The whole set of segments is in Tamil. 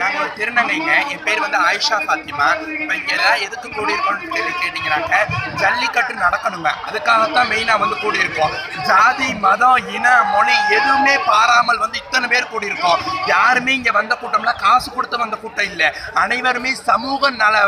நாங்கள் ஒரு திருநங்கைங்க என் பேர் வந்து ஆயிஷா ஃபாத்திமா. இப்போ எல்லாம் எதுக்கு கூடியிருக்கோம்னு கேள்வி கேட்டிங்கனாக்க ஜல்லிக்கட்டு நடக்கணுங்க. அதுக்காகத்தான் மெயினாக வந்து கூடியிருக்கோம். ஜாதி மதம் இன மொழி எதுவுமே பாராமல் வந்து இத்தனை பேர் கூடியிருக்கோம். யாருமே இங்கே வந்த கூட்டம்லாம் காசு கொடுத்து வந்த கூட்டம் இல்லை. அனைவருமே சமூக நல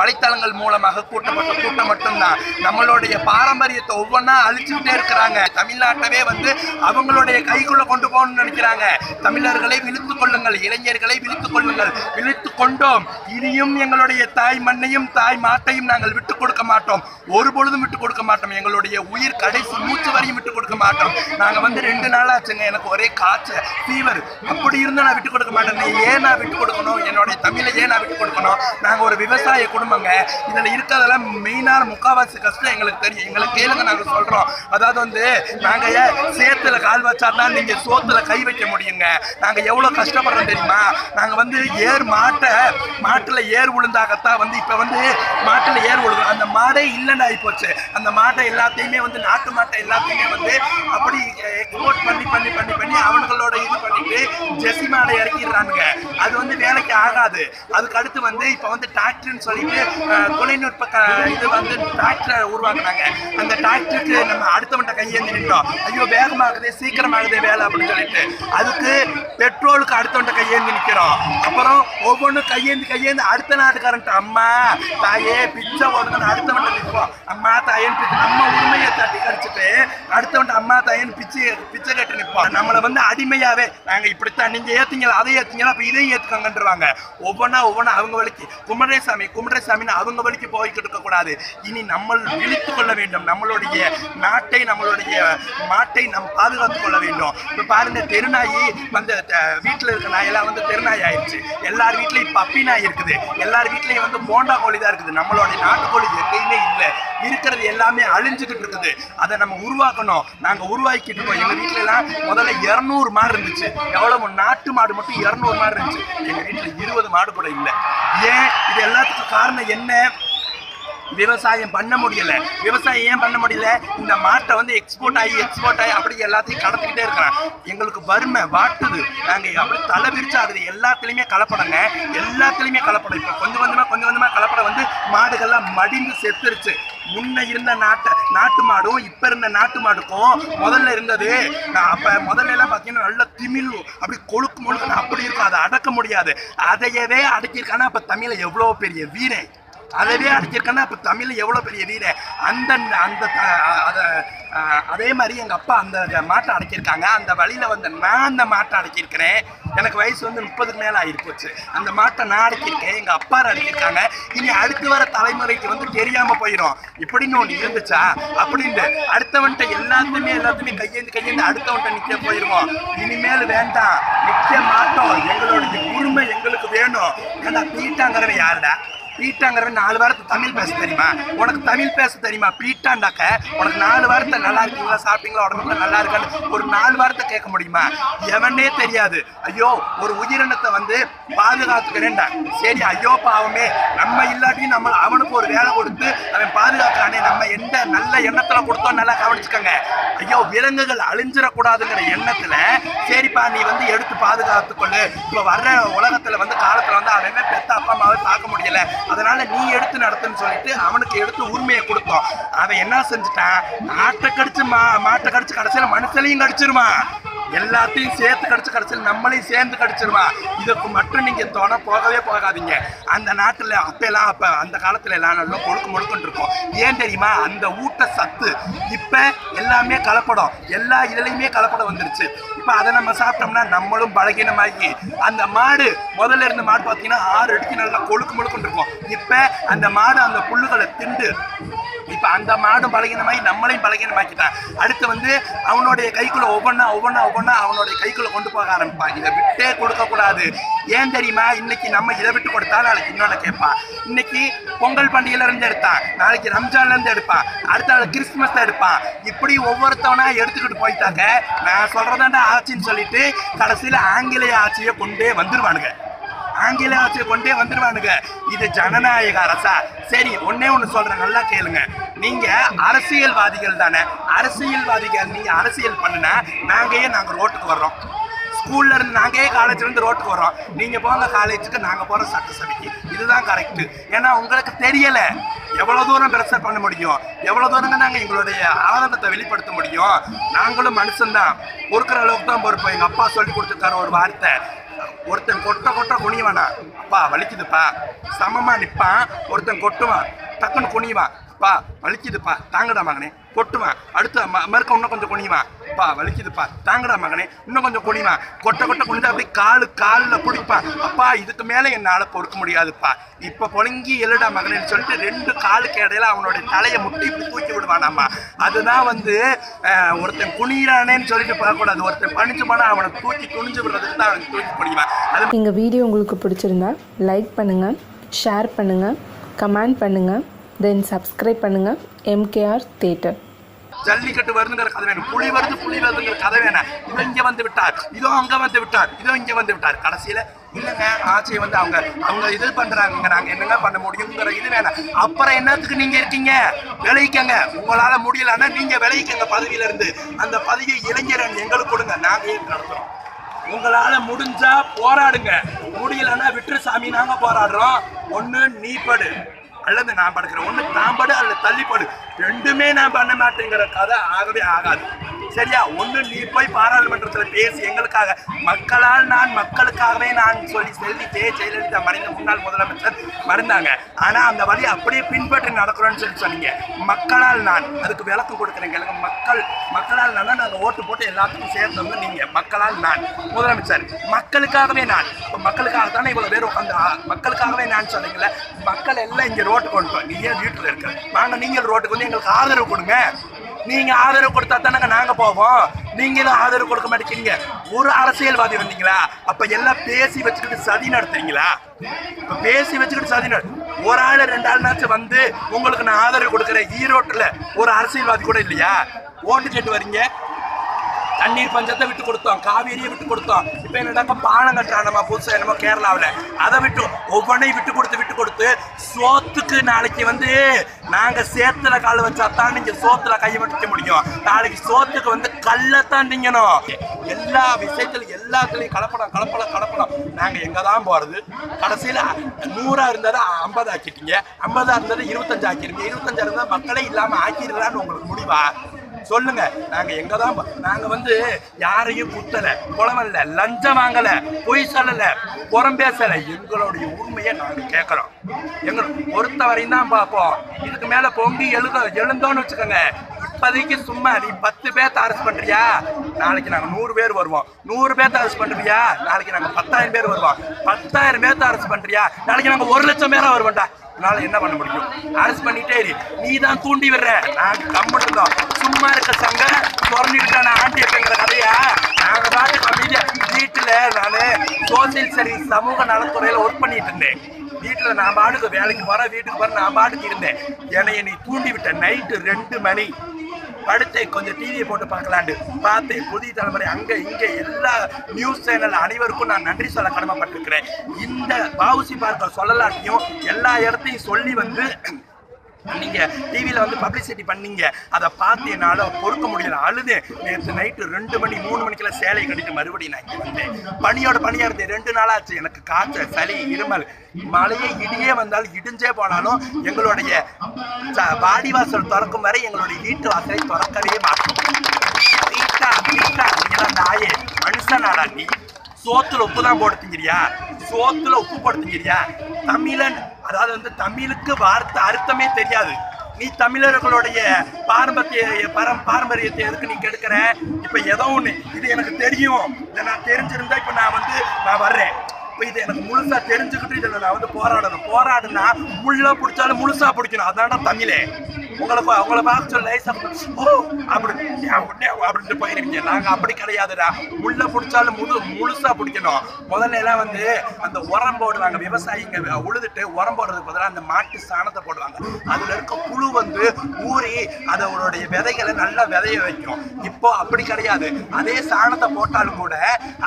வலைத்தளங்கள் மூலமாக கூட்டப்பட்ட கூட்டம் மட்டும்தான். நம்மளுடைய பாரம்பரியத்தை ஒவ்வொன்றா அழிச்சுக்கிட்டே இருக்கிறாங்க. தமிழ்நாட்டவே வந்து அவங்களுடைய கைக்குள்ள கொண்டு போகணும்னு நினைக்கிறாங்க. தமிழர்களை விழுந்து கொள்ளுங்கள். இளைஞர்களை விழித்துக் கொள்ளுங்கள். விழித்துக் கொண்டோம். இனியும் எங்களுடைய தாய் மண்ணையும் தாய் மாட்டையும் நாங்கள் விட்டுக் கொடுக்க மாட்டோம். ஒரு பொழுதும் விட்டுக் கொடுக்க மாட்டோம். எங்களுடைய உயிர் கடைசி மூச்சு வரையும் விட்டுக் கொடுக்க மாட்டோம். நாங்க வந்து ரெண்டு நாள் ஆச்சுங்க எனக்கு ஒரே காய்ச்சல் ஃபீவர் அப்படி இருந்தால் நான் விட்டுக் கொடுக்க மாட்டேன். நீ ஏன் நான் விட்டுக் கொடுக்க என்னுடைய தமிழை ஏன் நான் விட்டு கொடுக்கணும்? நாங்கள் ஒரு விவசாய குடும்பங்க. இதில் இருக்கிறதெல்லாம் மெயினான முக்காவாசி கஷ்டம் எங்களுக்கு தெரியும். எங்களுக்கு கேளுங்க நாங்கள் சொல்கிறோம் அதாவது வந்து நாங்கள் சேத்துல கால் வச்சா தான் நீங்கள் சோத்துல கை வைக்க முடியுங்க? நாங்கள் எவ்வளோ கஷ்டப்படுறோம் தெரியுமா? நாங்கள் வந்து ஏர் மாட்டை மாட்டில் ஏர் உளுந்தாகத்தான் வந்து இப்போ வந்து மாட்டில் ஏர் உழுகும் அந்த மாடே இல்லைன்னு ஆகிப்போச்சு அந்த மாட்டை எல்லாத்தையுமே வந்து நாட்டு மாட்டை எல்லாத்தையுமே வந்து அப்படி எக்ஸ்போர்ட் பண்ணி பண்ணி பண்ணி பண்ணி அவங்களோட இது ஜெசி மாடை இறக்கிடுறானுங்க அது வந்து வேலைக்கு ஆகாது. அதுக்கு அடுத்து வந்து இப்போ வந்து டிராக்டர்னு சொல்லிட்டு தொழில்நுட்ப க- இது வந்து டிராக்டரை உருவாக்குனாங்க. அந்த டிராக்டருக்கு நம்ம அடுத்தவன்ட்ட கையேந்தி நின்றோம். ஐயோ வேகமாகுதே சீக்கிரமாகுதே வேலை அப்படின்னு சொல்லிட்டு. அதுக்கு பெட்ரோலுக்கு அடுத்தவன்ட்ட கையேந்தி நிற்கிறோம் அப்புறம் ஒவ்வொன்றும் கையேந்தி கையேந்து அடுத்த நாட்டுக்காரன்ட்டு அம்மா தாயே பிச்சை ஓடுங்கன்னு அடுத்தவன்ட்ட நிற்போம் அம்மா தாயேன்னு பிச்சை நம்ம உரிமையை தட்டி கடிச்சிட்டு அடுத்தவன்ட்ட அம்மா தாயேன்னு பிச்சை பிச்சை கட்டி நிற்போம் நம்மளை வந்து அடிமையாவே நாங்க இப்படித்தான் நீங்க ஏத்தீங்களா அதை ஏத்தீங்களா அப்ப இதையும் ஏத்துக்கங்கன்றாங்க ஒவ்வொன்றா ஒவ்வொன்றா அவங்க வழிக்கு. குமரேசாமி குமரேசாமின்னு அவங்க வழிக்கு போய்கிட்டு இருக்க கூடாது. இனி நம்ம விழித்துக் கொள்ள வேண்டும். நம்மளுடைய நாட்டை நம்மளுடைய மாட்டை நம் பாதுகாத்துக் கொள்ள வேண்டும். இப்ப பாருங்க தெருநாயி வந்து வீட்டில் வீட்டுல இருக்க நாயெல்லாம் வந்து தெருநாய் ஆயிடுச்சு. எல்லார் வீட்லயும் பப்பி நாய் இருக்குது. எல்லார் வீட்லயும் வந்து போண்டா கோழி தான் இருக்குது. நம்மளுடைய நாட்டுக்கோழி எங்கேயுமே இல்லை. இருக்கிறது எல்லாமே அழிஞ்சுக்கிட்டு இருக்குது. அதை நம்ம உருவாக்கணும். நாங்க உருவாக்கிட்டு இருக்கோம். எங்க வீட்ல எல்லாம் முதல்ல இருநூறு மாடு இருந்துச்சு. எவ்வளவு நாட்டு மாடு மட்டும் இரநூறு மாடு இருந்துச்சு. எங்க வீட்டுல இருபது மாடு கூட இல்லை. ஏன்? இது எல்லாத்துக்கும் காரணம் என்ன? விவசாயம் பண்ண முடியல. விவசாயம் ஏன் பண்ண முடியல? இந்த மாட்டை வந்து எக்ஸ்போர்ட் ஆகி எக்ஸ்போர்ட் ஆகி அப்படி எல்லாத்தையும் கடத்திக்கிட்டே இருக்கிறான். எங்களுக்கு வறுமை வாட்டுது. நாங்கள் அப்படி தலை விரிச்சாடுது எல்லாத்துலேயுமே கலப்படங்க. எல்லாத்துலேயுமே கலப்படம். இப்போ கொஞ்சம் கொஞ்சமாக கொஞ்சம் கொஞ்சமாக கலப்படம் வந்து மாடுகள்லாம் மடிந்து செத்துருச்சு. முன்ன இருந்த நாட்டு நாட்டு மாடும் இப்ப இருந்த நாட்டு மாடுக்கும் முதல்ல இருந்தது நான் அப்ப முதல்ல எல்லாம் பாத்தீங்கன்னா நல்ல திமிழ் அப்படி கொழுக்கு முழுக்க அப்படி இருக்கும் அதை அடக்க முடியாது. அதையவே அடக்கியிருக்கானா அப்ப தமிழ எவ்வளவு பெரிய வீரன்? அதவே அடிச்சிருக்கேன்னா அப்போ தமிழ் எவ்வளோ பெரிய வீடு அந்த அந்த அதை அதே மாதிரி எங்கள் அப்பா அந்த மாட்டை அடக்கியிருக்காங்க. அந்த வழியில் வந்து நான் அந்த மாட்டை அடக்கியிருக்கிறேன். எனக்கு வயசு வந்து முப்பதுக்கு மேலே ஆகிருப்போச்சு அந்த மாட்டை நான் அடைச்சிருக்கேன் எங்கள் அப்பா அடக்கியிருக்காங்க. இனி அடுத்து வர தலைமுறைக்கு வந்து தெரியாமல் போயிடும் இப்படின்னு ஒன்று இருந்துச்சா? அப்படின்ட்டு அடுத்தவன்ட்ட எல்லாத்தையுமே எல்லாத்தையுமே கையேந்து கையேந்து அடுத்தவன்ட்ட நிற்க போயிடுவோம் இனிமேல் வேண்டாம். நிற்க மாட்டோம். எங்களுடைய உரிமை எங்களுக்கு வேணும். ஏன்னா தீட்டாங்கிறவன் யாருடா? பீட்டாங்கிறவன் நாலு வாரத்தை தமிழ் பேச தெரியுமா? உனக்கு தமிழ் பேச தெரியுமா? பீட்டாண்டாக்க உனக்கு நாலு வாரத்தை நல்லா இருக்கீங்களா சாப்பிட்டீங்களா உடம்புல நல்லா இருக்கான்னு ஒரு நாலு வார்த்தை கேட்க முடியுமா? எவனே தெரியாது. ஐயோ ஒரு உயிரினத்தை வந்து பாதுகாத்துக்கிறேன்டா. சரி ஐயோ பாவமே. நம்ம இல்லாட்டியும் நம்ம அவனுக்கு ஒரு வேலை கொடுத்து அவன் பாதுகாக்கிறானே. நம்ம எந்த நல்ல எண்ணத்துல கொடுத்தோம் நல்லா கவனிச்சுக்கோங்க. ஐயோ விலங்குகள் அழிஞ்சிடக்கூடாதுங்கிற எண்ணத்துல சரிப்பா நீ வந்து எடுத்து பாதுகாத்துக்கொள்ளு இப்போ வர்ற உலகத்துல வந்து காலத்துல வந்து அவன் பெத்த அப்பா அம்மாவை பார்க்க முடியல. அதனால நீ எடுத்து நடத்துன்னு சொல்லிட்டு அவனுக்கு எடுத்து உரிமையை கொடுத்தோம். அவன் என்ன செஞ்சுட்டான்? ஆட்டை கடிச்சு மா மாட்டை கடிச்சு கடைசியில மனுஷனையும் கடிச்சிருமா எல்லாத்தையும் சேர்த்து கடிச்சு கடைசியில் நம்மளையும் சேர்ந்து கடிச்சிருமா இதுக்கு மட்டும் நீங்க துணை போகவே போகாதீங்க. அந்த நாட்டுல அப்பெல்லாம் அப்ப அந்த காலத்துல எல்லாம் நல்லா கொழுக்கு முழுக்குன்னு இருக்கும். ஏன் தெரியுமா? அந்த ஊட்ட சத்து. இப்ப எல்லாமே கலப்படம். எல்லா இதுலயுமே கலப்படம் வந்துருச்சு. இப்ப அதை நம்ம சாப்பிட்டோம்னா நம்மளும் பலகீனமாகி அந்த மாடு முதல்ல இருந்த மாடு பார்த்தீங்கன்னா ஆறு அடிக்கு நல்லா கொழுக்கு முழுக்குன்னு இருக்கும். இப்ப அந்த மாடு அந்த புல்லுகளை திண்டு இப்போ அந்த மாடும் பலகீனமாகி நம்மளையும் பலகீனமாக்கிட்டான் அடுத்து வந்து அவனுடைய கைக்குள்ள ஒவ்வொன்றா ஒவ்வொன்றா ஒவ்வொன்றா அவனுடைய கைக்குள்ள கொண்டு போக ஆரம்பிப்பான். இதை விட்டே கொடுக்கக்கூடாது ஏன் தெரியுமா? இன்னைக்கு நம்ம இதை விட்டு கொடுத்தா நாளைக்கு இன்னொன்று கேட்பான். இன்னைக்கு பொங்கல் பண்டிகையில இருந்து எடுத்தான். நாளைக்கு ரம்ஜான்ல இருந்து எடுப்பான். அடுத்த நாள் கிறிஸ்துமஸ் எடுப்பான். இப்படி ஒவ்வொருத்தவனா எடுத்துக்கிட்டு போயிட்டாங்க. நான் சொல்றதாண்டா ஆட்சின்னு சொல்லிட்டு கடைசியில ஆங்கிலேய ஆட்சியை கொண்டே வந்துருவானுங்க. ஆங்கில ஆட்சியை கொண்டே வந்துடுவானுங்க இது ஜனநாயக அரசா? சரி ஒன்னே ஒன்று சொல்கிறேன் நல்லா கேளுங்க. நீங்கள் அரசியல்வாதிகள் தானே. அரசியல்வாதிகள் நீங்கள் அரசியல் பண்ணுனா நாங்கள் ஏன் ரோட்டுக்கு வர்றோம். ஸ்கூல்ல இருந்து நாங்கே காலேஜ்ல இருந்து ரோட்டுக்கு வரோம் நீங்க போங்க காலேஜுக்கு நாங்க போறோம் சட்டசபைக்கு. இதுதான் கரெக்ட் ஏன்னா உங்களுக்கு தெரியல. எவ்வளவு தூரம் பிரச்சனை பண்ண முடியும்? எவ்வளவு தூரம் நாங்க எங்களுடைய ஆதங்கத்தை வெளிப்படுத்த முடியும்? நாங்களும் மனுஷன்தான். பொறுக்கிற அளவுக்கு தான் பொறுப்போம். எங்க அப்பா சொல்லி கொடுத்துருக்காரு ஒரு வார்த்தை. ஒருத்தன் கொட்ட கொட்ட குனிவானா அப்பா வலிக்குதுப்பா. சமமா நிப்பான் ஒருத்தன் கொட்டுவான். டக்குன்னு குனிவான் அப்பா வலிக்குதுப்பா. தாங்கடா மகனே. கொட்டுவான். அடுத்து ம- மறுக்க இன்னும் கொஞ்சம் குனிவான் அப்பா வலிக்குதுப்பா. தாங்கடா மகனே இன்னும் கொஞ்சம் குனிமா. கொட்ட கொட்ட குனிஞ்சா போய் காலு காலில் பிடிப்பான் அப்பா இதுக்கு மேலே என்னால் பொறுக்க முடியாதுப்பா. இப்போ பொழுங்கி எழுடா மகனேன்னு சொல்லிட்டு ரெண்டு காலுக்கு இடையில அவனுடைய தலையை முட்டி இப்படி தூக்கி விடுவானாம்மா. அதுதான் வந்து ஒருத்தன் குனிறானேன்னு சொல்லிட்டு பார்க்கக்கூடாது ஒருத்தன் பணிச்சு போனால் அவனை தூக்கி குனிஞ்சு விடுறதுக்கு தான் அவனுக்கு தூக்கி குனிவான் அது எங்கள் வீடியோ உங்களுக்கு பிடிச்சிருந்தா லைக் பண்ணுங்கள் ஷேர் பண்ணுங்கள் கமெண்ட் பண்ணுங்கள் தென் சப்ஸ்கிரைப் பண்ணுங்கள் எம்கேஆர் தேட்டர் ஜல்லிக்கட்டு வருதுங்கிற கதை வேணும். புலி வருது புலி வருதுங்கிற கதை வேணாம். இதோ இங்க வந்து விட்டார். இதோ அங்க வந்து விட்டார். இதோ இங்க வந்து விட்டார். கடைசியில இல்லைங்க ஆட்சியை வந்து அவங்க அவங்க இது பண்றாங்க நாங்க என்னங்க பண்ண முடியுங்கிற இது வேணாம். அப்புறம் என்னத்துக்கு நீங்க இருக்கீங்க? விளைவிக்கங்க. உங்களால முடியலன்னா நீங்க விளைவிக்கங்க பதவியில இருந்து அந்த பதவியை இளைஞரன் எங்களுக்கு கொடுங்க. நாங்களே ஏன் நடத்துறோம்? உங்களால முடிஞ்சா போராடுங்க. முடியலன்னா விட்டுரு சாமி. நாங்க போராடுறோம். ஒன்னு நீ படு. அல்லது நான் படுக்கிறேன். ஒன்று நான் படு அல்லது தள்ளிப்படு ரெண்டுமே நான் பண்ண மாட்டேங்கிற கதை ஆகவே ஆகாது. சரியா? ஒன்று நீ போய் பாராளுமன்றத்தில் பேசி எங்களுக்காக மக்களால் நான் மக்களுக்காகவே நான் சொல்லி செல்வி ஜெய ஜெயலலிதா மறைந்த முன்னாள் முதலமைச்சர் மறந்தாங்க. ஆனால் அந்த வழி அப்படியே பின்பற்றி நடக்கிறோன்னு சொல்லி சொன்னீங்க. மக்களால் நான் அதுக்கு விளக்கம் கொடுக்குறேன் எனக்கு மக்கள் மக்களால் நான் நாங்கள் ஓட்டு போட்டு எல்லாத்துக்கும் சேர்த்தவங்க நீங்கள் மக்களால் நான் முதலமைச்சர். மக்களுக்காகவே நான். இப்போ மக்களுக்காக தானே இவ்வளோ பேர் உட்காந்து மக்களுக்காகவே நான் சொன்னீங்களே மக்கள் எல்லாம் இங்க ரோட்டுக்கு வந்துட்டோம் நீ ஏன் இருக்க. நாங்கள் நீங்கள் ரோட்டுக்கு வந்து எங்களுக்கு ஆதரவு கொடுங்க. நீங்கள் ஆதரவு கொடுத்தா தானே நாங்கள் போவோம். நீங்களும் ஆதரவு கொடுக்க மாட்டேங்கிறீங்க. ஒரு அரசியல்வாதி வந்தீங்களா? அப்போ எல்லாம் பேசி வச்சுக்கிட்டு சதி நடத்துறீங்களா? இப்போ பேசி வச்சுக்கிட்டு சதி நட ஒரு ஆள் ரெண்டு ஆள்னாச்சும் வந்து உங்களுக்கு நான் ஆதரவு கொடுக்குறேன். ஈரோட்டில் ஒரு அரசியல்வாதி கூட இல்லையா? ஓட்டு கேட்டு வரீங்க. தண்ணீர் பஞ்சத்தை விட்டு கொடுத்தோம் காவேரியை விட்டு கொடுத்தோம். இப்போ பானம் பாலம் நம்ம புதுசா என்னமோ கேரளாவில். அதை விட்டு ஒவ்வொன்றையும் விட்டு கொடுத்து விட்டு கொடுத்து சோத்துக்கு நாளைக்கு வந்து நாங்க சேத்துல கால் வச்சா தான் நீங்க சோத்துல கையை வைக்க முடியும். நாளைக்கு சோத்துக்கு வந்து கல்லத்தான் நீங்கணும். எல்லா விஷயத்துலையும் எல்லாத்துலயும் கலப்படம் கலப்படம் கலப்படம். நாங்க எங்கே தான் போறது? கடைசியில நூறா இருந்தாலும் ஐம்பது ஆக்கிட்டீங்க. ஐம்பதா இருந்ததை இருபத்தஞ்சு ஆக்கிருங்க. இருபத்தஞ்சா இருந்தா மக்களே இல்லாம ஆக்கிடுறான்னு உங்களுக்கு முடிவா? சொல்லுங்க. நாங்க எங்க தான் நாங்க வந்து யாரையும் குத்தல குளமல்ல லஞ்சம் வாங்கல பொய் சொல்லல புறம் பேசல. எங்களுடைய உண்மையை நாங்க கேட்கறோம். எங்க பொறுத்த வரையும் தான் பார்ப்போம். இதுக்கு மேல பொங்கி எழுத எழுந்தோன்னு வச்சுக்கோங்க. இப்போதைக்கு சும்மா நீ பத்து பேர்த்த அரெஸ்ட் பண்றியா? நாளைக்கு நாங்க நூறு பேர் வருவோம். நூறு பேர்த்த அரெஸ்ட் பண்றியா? நாளைக்கு நாங்க பத்தாயிரம் பேர் வருவோம். பத்தாயிரம் பேர்த்த அரெஸ்ட் பண்றியா? நாளைக்கு நாங்க ஒரு லட்சம் பேரா வருவோம்டா. உன்னால என்ன பண்ண முடியும்? அரசு பண்ணிட்டே நீ தான் தூண்டி விடுற. நாங்க கம்மன் சும்மா இருக்க சங்க திறந்துட்டு நான் ஆண்டி அப்படிங்கிற கதையா? நாங்க பாட்டுக்கு அமைதியா வீட்டுல நானு சோசியல் சர்வீஸ் சமூக நலத்துறையில ஒர்க் பண்ணிட்டு இருந்தேன். வீட்டுல நான் பாட்டுக்கு வேலைக்கு போகிறேன் வீட்டுக்கு போறேன் நான் பாட்டுக்கு இருந்தேன். என்னை நீ தூண்டி விட்ட நைட்டு ரெண்டு மணி. படுத்து கொஞ்சம் டிவியை போட்டு பார்க்கலாண்டு பார்த்தேன் புதிய தலைமுறை அங்கே இங்கே எல்லா நியூஸ் சேனல் அனைவருக்கும் நான் நன்றி சொல்ல கடமைப்பட்டிருக்கிறேன். இந்த பாவுசி பார்க்க சொல்லலாட்டியும் எல்லா இடத்தையும் சொல்லி வந்து நீங்க டிவியில வந்து பப்ளிசிட்டி பண்ணீங்க. அதை பார்த்து என்னால பொறுக்க முடியல. அழுது நேற்று நைட்டு ரெண்டு மணி மூணு மணிக்கெல்லாம் சேலை கட்டிட்டு மறுபடியும் நான் இங்கே வந்தேன். பனியோட பனியா இருந்தேன். ரெண்டு நாளாச்சு. எனக்கு காய்ச்சல் சளி இருமல் மழையே இடியே வந்தாலும் இடிஞ்சே போனாலும் எங்களுடைய பாடி வாசல் திறக்கும் வரை எங்களுடைய வீட்டு வாசலை திறக்கவே மாட்டோம். வீட்டா வீட்டா. நீங்க நாயே மனுஷனாடா நீ. சோத்துல உப்பு தான் போட்டு திங்கிறியா? சோத்துல உப்பு போட்டு திங்கிறியா? தமிழன் அதாவது வந்து தமிழுக்கு வார்த்தை அர்த்தமே தெரியாது. நீ தமிழர்களுடைய பாரம்பரிய பரம் பாரம்பரியத்தை எதுக்கு நீ கெடுக்கிற? இப்ப ஏதோ ஒண்ணு. இது எனக்கு தெரியும். இதை நான் தெரிஞ்சிருந்தா இப்ப நான் வந்து நான் வர்றேன். இப்போ இது எனக்கு முழுசாக தெரிஞ்சுக்கிட்டு இதில் நான் வந்து போராடணும். போராடுனா முள்ள பிடிச்சாலும் முழுசாக பிடிக்கணும். அதான்டா தமிழே. உங்களை உங்களை பார்க்க சொல்ல ஓ அப்படி உடனே அப்படின்ட்டு போயிருக்கீங்க நாங்க அப்படி கிடையாதுடா. உள்ள பிடிச்சாலும் முழு முழுசா பிடிக்கணும். முதல்ல எல்லாம் வந்து அந்த உரம் போடுவாங்க விவசாயிங்க உழுதுட்டு உரம் போடுறதுக்கு பதிலாக அந்த மாட்டு சாணத்தை போடுவாங்க. அதுல இருக்க புழு வந்து ஊறி அதனுடைய விதைகளை நல்லா விதைய வைக்கும். இப்போ அப்படி கிடையாது. அதே சாணத்தை போட்டாலும் கூட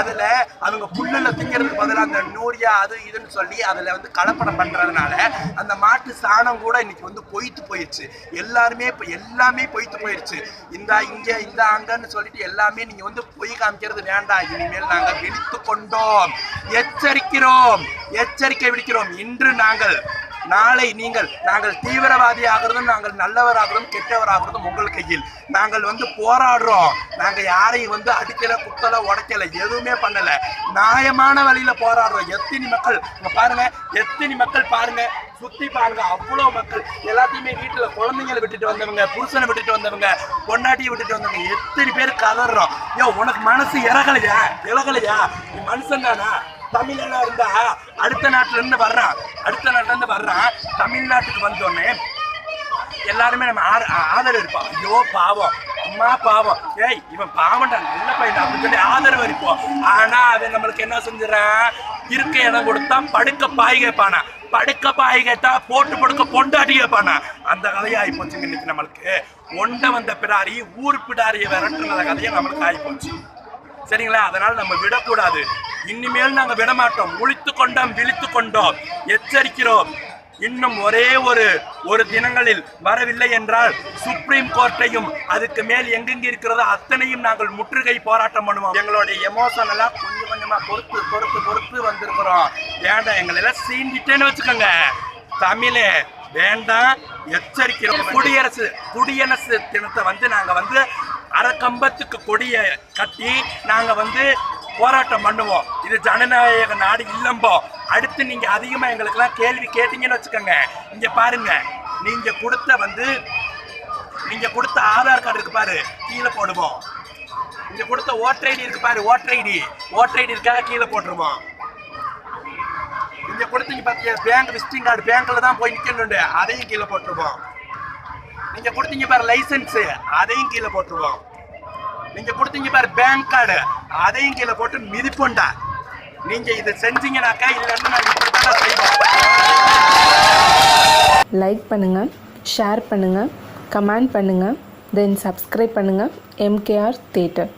அதுல அவங்க புல்லுல திங்கிறதுக்கு பதிலாக அந்த நூரியா அது இதுன்னு சொல்லி அதுல வந்து கலப்படம் பண்றதுனால அந்த மாட்டு சாணம் கூட இன்னைக்கு வந்து பொய்த்து போயிடுச்சு எல்லாருமே இப்போ எல்லாமே பொய்த்து போயிடுச்சு இந்த இங்கே இந்த அங்கன்னு சொல்லிட்டு எல்லாமே நீங்க வந்து பொய் காமிக்கிறது வேண்டாம். இனிமேல் நாங்கள் விழித்து கொண்டோம். எச்சரிக்கிறோம். எச்சரிக்கை விடுக்கிறோம். இன்று நாங்கள் நாளை நீங்கள் நாங்கள் தீவிரவாதி ஆகிறதும் நாங்கள் நல்லவராகிறதும் கெட்டவராகிறதும் உங்கள் கையில். நாங்கள் வந்து போராடுறோம். நாங்கள் யாரையும் வந்து அடிக்கல குத்தல உடைக்கல எதுவுமே பண்ணல. நியாயமான வழியில போராடுறோம். எத்தனை மக்கள் பாருங்க எத்தனை மக்கள் பாருங்க சுத்தி பாருங்க அவ்வளோ மக்கள். எல்லாத்தையுமே வீட்டுல குழந்தைங்களை விட்டுட்டு வந்தவங்க புருஷனை விட்டுட்டு வந்தவங்க பொண்டாட்டியை விட்டுட்டு வந்தவங்க எத்தனை பேர் கதறோம். ஏ உனக்கு மனசு இறகலையா? இறகலையா? நீ மனுஷன் தானா? தமிழனா இருந்தா அடுத்த நாட்டுல இருந்து வர்றான். அடுத்த நாட்டுல இருந்து வர்றான். தமிழ்நாட்டுக்கு வந்தோடனே எல்லாருமே நம்ம ஆத- ஆதரவு இருப்போம் ஐயோ பாவம். அம்மா பாவம். ஏய் இவன் பாவம்டா. நல்ல பையன் அப்படின்னு சொல்லி ஆதரவு இருப்போம் ஆனா அவன் நம்மளுக்கு என்ன செஞ்சிடறான்? இருக்க இடம் கொடுத்தா படுக்க பாய் கேட்பானா? படுக்க பாய் கேட்டா போட்டு படுக்க பொண்டாட்டிய பண்ண அந்த கதையா ஆகி இன்னைக்கு நம்மளுக்கு. ஒண்ட வந்த பிடாரி ஊர் பிடாரியை விரட்டுன கதையை நம்மளுக்கு ஆயிப்போச்சு சரிங்களா? அதனால நம்ம விடக்கூடாது. இனிமேல் நாங்க விடமாட்டோம். ஒழித்து முழித்து கொண்டோம் விழித்து கொண்டோம் எச்சரிக்கிறோம். இன்னும் ஒரே ஒரு ஒரு தினங்களில் வரவில்லை என்றால் சுப்ரீம் கோர்ட்டையும் அதுக்கு மேல் எங்கெங்க இருக்கிறதோ அத்தனையும் நாங்கள் முற்றுகை போராட்டம் பண்ணுவோம். எங்களுடைய எமோஷன் எல்லாம் கொஞ்சம் கொஞ்சமா பொறுத்து பொறுத்து பொறுத்து வந்திருக்கிறோம். வேண்டாம் எங்களை எல்லாம் சீண்டிட்டேன்னு வச்சுக்கோங்க. தமிழே வேண்டாம் எச்சரிக்கிறோம். குடியரசு குடியரசு தினத்தை வந்து நாங்க வந்து அறக்கம்பத்துக்கு கொடியை கட்டி நாங்க வந்து போராட்டம் பண்ணுவோம். இது ஜனநாயக நாடு இல்லம்போ. அடுத்து நீங்க அதிகமா எங்களுக்கெல்லாம் கேள்வி கேட்டீங்கன்னு வச்சுக்கோங்க. இங்க பாருங்க. நீங்க கொடுத்த வந்து நீங்க கொடுத்த ஆதார் கார்டு இருக்கு பாரு கீழே போடுவோம். நீங்கள் கொடுத்த ஓட்டர் ஐடி இருக்கு பாரு ஓட்டர் ஐடி ஓட்டர் ஐடி இருக்காக கீழே போட்டுருவோம். நீங்கள் கொடுத்தீங்க பாத்தியா பேங்க் விசிட்டிங் கார்டு பேங்க்ல தான் போய் நிக்கணுண்டு அதையும் கீழே போட்டுருவோம். நீங்க கொடுத்தீங்க பாரு லைசென்ஸ் அதையும் கீழே போட்டுருவோம். நீங்க கொடுத்தீங்க பாரு பேங்க் கார்டு அதையும் கீழே போட்டு மிதிப்போண்டா. நீங்க இதை செஞ்சீங்கனாக்கா இல்லைன்னா நாங்க இப்படித்தான் செய்வோம். லைக் பண்ணுங்க ஷேர் பண்ணுங்க கமெண்ட் பண்ணுங்க தென் சப்ஸ்கிரைப் பண்ணுங்க எம்கேஆர் தேட்டர்